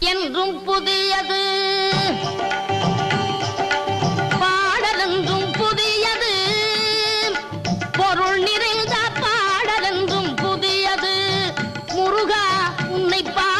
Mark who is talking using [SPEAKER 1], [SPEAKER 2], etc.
[SPEAKER 1] என்றும் புதியது. பாடலென்றும் புதியது. பொருள் நிறைந்த பாடலென்றும் புதியது. முருகா உன்னை பாடும்